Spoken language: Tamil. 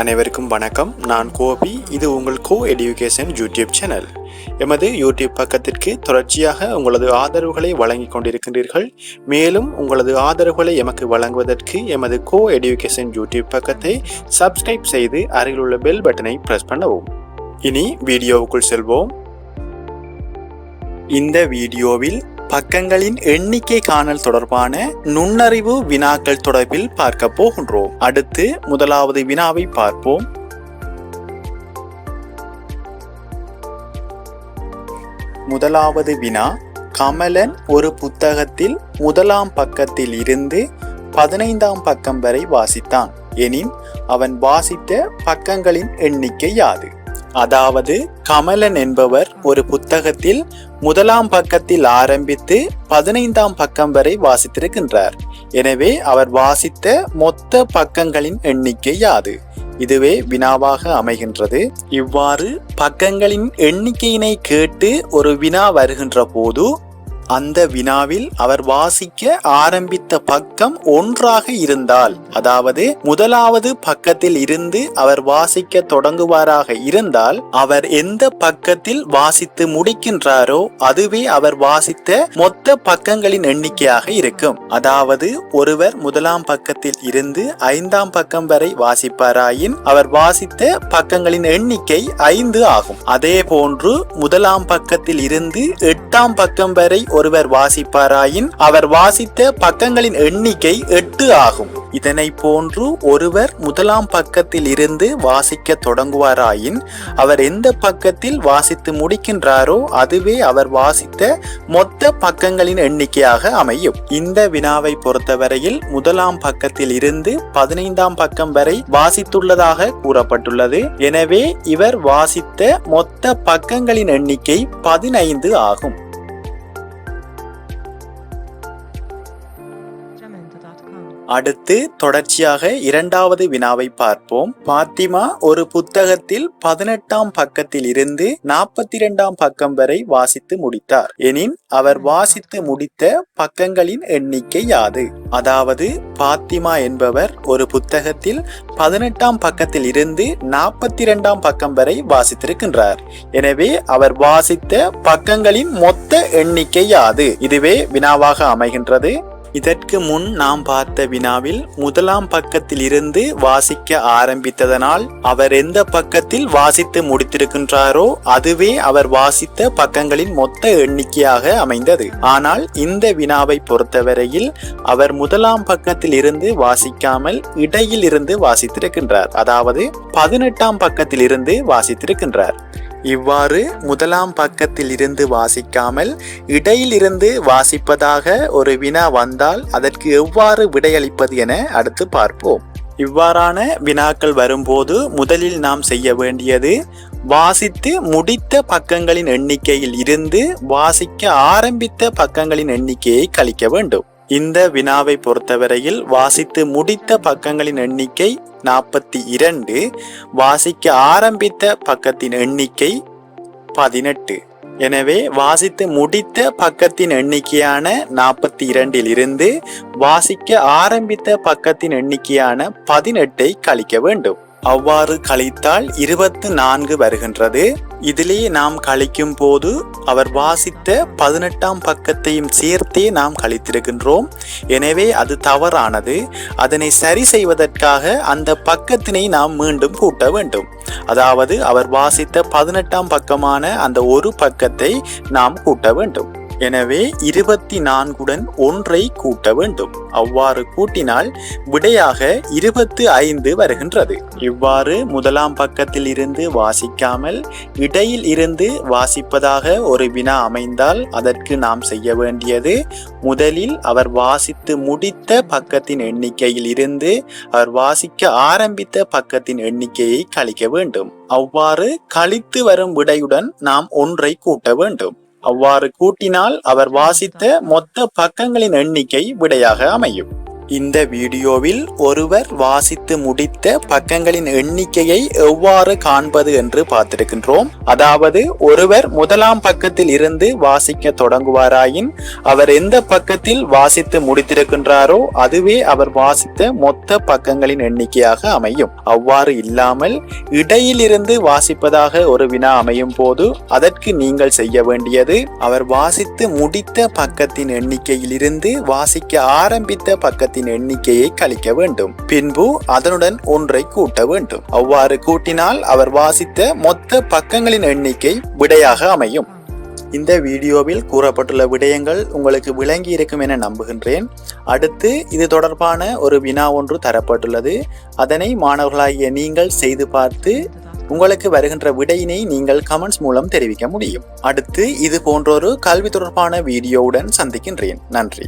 அனைவருக்கும் வணக்கம். நான் கோபி. இது உங்கள் கோ எடியூகேஷன் யூடியூப் சேனல். எமது யூடியூப் பக்கத்திற்கு தொடர்ச்சியாக உங்களது ஆதரவுகளை வழங்கிக் கொண்டிருக்கின்றீர்கள். மேலும் உங்களது ஆதரவுகளை எமக்கு வழங்குவதற்கு எமது கோ எடியூகேஷன் யூடியூப் பக்கத்தை சப்ஸ்கிரைப் செய்து அருகிலுள்ள பெல் பட்டனை பிரஸ் பண்ணவும். இனி வீடியோவுக்குள் செல்வோம். இந்த வீடியோவில் பக்கங்களின் எண்ணிக்கை காணல் தொடர்பான நுண்ணறிவு வினாக்கள் தொடர்பில் பார்க்க போகின்றோம். அடுத்து முதலாவது வினாவை பார்ப்போம். முதலாவது வினா கமலன் ஒரு புத்தகத்தில் முதலாம் பக்கத்தில் இருந்து பதினைந்தாம் பக்கம் வரை வாசித்தான். எனின் அவன் வாசித்த பக்கங்களின் எண்ணிக்கை யாது? அதாவது கமலன் என்பவர் ஒரு புத்தகத்தில் முதலாம் பக்கத்தில் ஆரம்பித்து பதினைந்தாம் பக்கம் வரை வாசித்திருக்கின்றார். எனவே அவர் வாசித்த மொத்த பக்கங்களின் எண்ணிக்கை யாது? இதுவே வினாவாக அமைகின்றது. இவ்வாறு பக்கங்களின் எண்ணிக்கையினை கேட்டு ஒரு வினா வருகின்ற போது அந்த வினாவில் அவர் வாசிக்க ஆரம்பித்த பக்கம் ஒன்றாக இருந்தால் அதாவது முதலாவது பக்கத்தில் இருந்து அவர் வாசிக்க தொடங்குவாராக இருந்தால் அவர் எந்த பக்கத்தில் வாசித்து முடிக்கின்றாரோ அதுவே அவர் வாசித்த மொத்த பக்கங்களின் எண்ணிக்கையாக இருக்கும். அதாவது ஒருவர் முதலாம் பக்கத்தில் இருந்து ஐந்தாம் பக்கம் வரை வாசிப்பாராயின் அவர் வாசித்த பக்கங்களின் எண்ணிக்கை ஐந்து ஆகும். அதே போன்று முதலாம் பக்கத்தில் இருந்து எட்டாம் பக்கம் வரை ஒருவர் வாசிப்பாராயின் அவர் வாசித்த பக்கங்களின் எண்ணிக்கை எட்டு ஆகும். இதனை போன்று ஒருவர் முதலாம் பக்கத்தில் இருந்து வாசிக்க தொடங்குவாராயின் அவர் எந்த பக்கத்தில் வாசித்து முடிக்கின்றாரோ அதுவே அவர் வாசித்த மொத்த பக்கங்களின் எண்ணிக்கையாக அமையும். இந்த வினாவை பொறுத்தவரையில் முதலாம் பக்கத்தில் இருந்து பதினைந்தாம் பக்கம் வரை வாசித்துள்ளதாக கூறப்பட்டுள்ளது. எனவே இவர் வாசித்த மொத்த பக்கங்களின் எண்ணிக்கை பதினைந்து ஆகும். அடுத்து தொடர்ச்சியாக இரண்டாவது வினாவை பார்ப்போம். பாத்திமா ஒரு புத்தகத்தில் பதினெட்டாம் பக்கத்தில் இருந்து நாற்பத்தி இரண்டாம் பக்கம் வரை வாசித்து முடித்தார். எனின் அவர் வாசித்து முடித்த பக்கங்களின் எண்ணிக்கை யாது? அதாவது பாத்திமா என்பவர் ஒரு புத்தகத்தில் பதினெட்டாம் பக்கத்தில் இருந்து நாற்பத்தி இரண்டாம் பக்கம் வரை வாசித்திருக்கின்றார். எனவே அவர் வாசித்த பக்கங்களின் மொத்த எண்ணிக்கை யாது? இதுவே வினாவாக அமைகின்றது. இதற்கு முன் நாம் பார்த்த வினாவில் முதலாம் பக்கத்தில் இருந்து வாசிக்க ஆரம்பித்ததனால் அவர் எந்த பக்கத்தில் வாசித்து முடித்திருக்கின்றாரோ அதுவே அவர் வாசித்த பக்கங்களின் மொத்த எண்ணிக்கையாக அமைந்தது. ஆனால் இந்த வினாவை பொறுத்தவரையில் அவர் முதலாம் பக்கத்தில் இருந்து வாசிக்காமல் இடையில் இருந்து வாசித்திருக்கின்றார். அதாவது பதினெட்டாம் பக்கத்தில் இருந்து வாசித்திருக்கின்றார். இவ்வாறு முதலாம் பக்கத்தில் இருந்து வாசிக்காமல் இடையிலிருந்து வாசிப்பதாக ஒரு வினா வந்தால் அதற்கு எவ்வாறு விடையளிப்பது என அடுத்து பார்ப்போம். இவ்வாறான வினாக்கள் வரும்போது முதலில் நாம் செய்ய வேண்டியது வாசித்து முடித்த பக்கங்களின் எண்ணிக்கையில் இருந்து வாசிக்க ஆரம்பித்த பக்கங்களின் எண்ணிக்கையை கழிக்க வேண்டும். இந்த வினாவை பொறுத்தவரையில் வாசித்து முடித்த பக்கங்களின் எண்ணிக்கை நாற்பத்தி இரண்டு வாசிக்க ஆரம்பித்த பக்கத்தின் எண்ணிக்கை பதினெட்டு. எனவே வாசித்து முடித்த பக்கத்தின் எண்ணிக்கையான நாற்பத்தி இரண்டில் இருந்து வாசிக்க ஆரம்பித்த பக்கத்தின் எண்ணிக்கையான பதினெட்டை கழிக்க வேண்டும். அவ்வாறு கழித்தால் இருபத்து நான்கு வருகின்றது. இதிலே நாம் கழிக்கும் போது அவர் வாசித்த பதினெட்டாம் பக்கத்தையும் சேர்த்தே நாம் கழித்திருக்கின்றோம். எனவே அது தவறானது. அதனை சரி செய்வதற்காக அந்த பக்கத்தினை நாம் மீண்டும் கூட்ட வேண்டும். அதாவது அவர் வாசித்த பதினெட்டாம் பக்கமான அந்த ஒரு பக்கத்தை நாம் கூட்ட வேண்டும். எனவே இருபத்தி நான்குடன் ஒன்றை கூட்ட வேண்டும். அவ்வாறு கூட்டினால் விடையாக இருபத்து ஐந்து வருகின்றது. இவ்வாறு முதலாம் பக்கத்தில் இருந்து வாசிக்காமல் இடையில் இருந்து வாசிப்பதாக ஒரு வினா அமைந்தால் அதற்கு நாம் செய்ய வேண்டியது முதலில் அவர் வாசித்து முடித்த பக்கத்தின் எண்ணிக்கையில் இருந்து அவர் வாசிக்க ஆரம்பித்த பக்கத்தின் எண்ணிக்கையை கழிக்க வேண்டும். அவ்வாறு கழித்து வரும் விடையுடன் நாம் ஒன்றை கூட்ட வேண்டும். அவ்வாறு கூட்டினால் அவர் வாசித்த மொத்த பக்கங்களின் எண்ணிக்கை விடையாக அமையும். இந்த வீடியோவில் ஒருவர் வாசித்து முடித்த பக்கங்களின் எண்ணிக்கையை எவ்வாறு காண்பது என்று பார்த்திருக்கின்றோம். அதாவது ஒருவர் முதலாம் பக்கத்தில் இருந்து வாசிக்க தொடங்குவாராயின் அவர் எந்த பக்கத்தில் வாசித்து முடித்திருக்கின்றாரோ அதுவே அவர் வாசித்த மொத்த பக்கங்களின் எண்ணிக்கையாக அமையும். அவ்வாறு இல்லாமல் இடையிலிருந்து வாசிப்பதாக ஒரு வினா அமையும் போது அதற்கு நீங்கள் செய்ய வேண்டியது அவர் வாசித்து முடித்த பக்கத்தின் எண்ணிக்கையிலிருந்து வாசிக்க ஆரம்பித்த பக்கத்தின் எண்ணிக்கையை கழிக்க வேண்டும். பின்பு அதனுடன் ஒன்றை கூட்ட வேண்டும். அவ்வாறு கூட்டினால் அவர் வாசித்த மொத்த பக்கங்களின் எண்ணிக்கை விடையாக அமையும். இந்த வீடியோவில் கூறப்பட்டுள்ள விடயங்கள் உங்களுக்கு விளங்கி இருக்கும் என நம்புகின்றேன். அடுத்து இது தொடர்பான ஒரு வினா ஒன்று தரப்பட்டுள்ளது. அதனை மாணவர்களாகிய நீங்கள் செய்து பார்த்து உங்களுக்கு வருகின்ற விடையினை நீங்கள் கமெண்ட்ஸ் மூலம் தெரிவிக்க முடியும். அடுத்து இது போன்றொரு கல்வி தொடர்பான வீடியோவுடன் சந்திக்கின்றேன். நன்றி.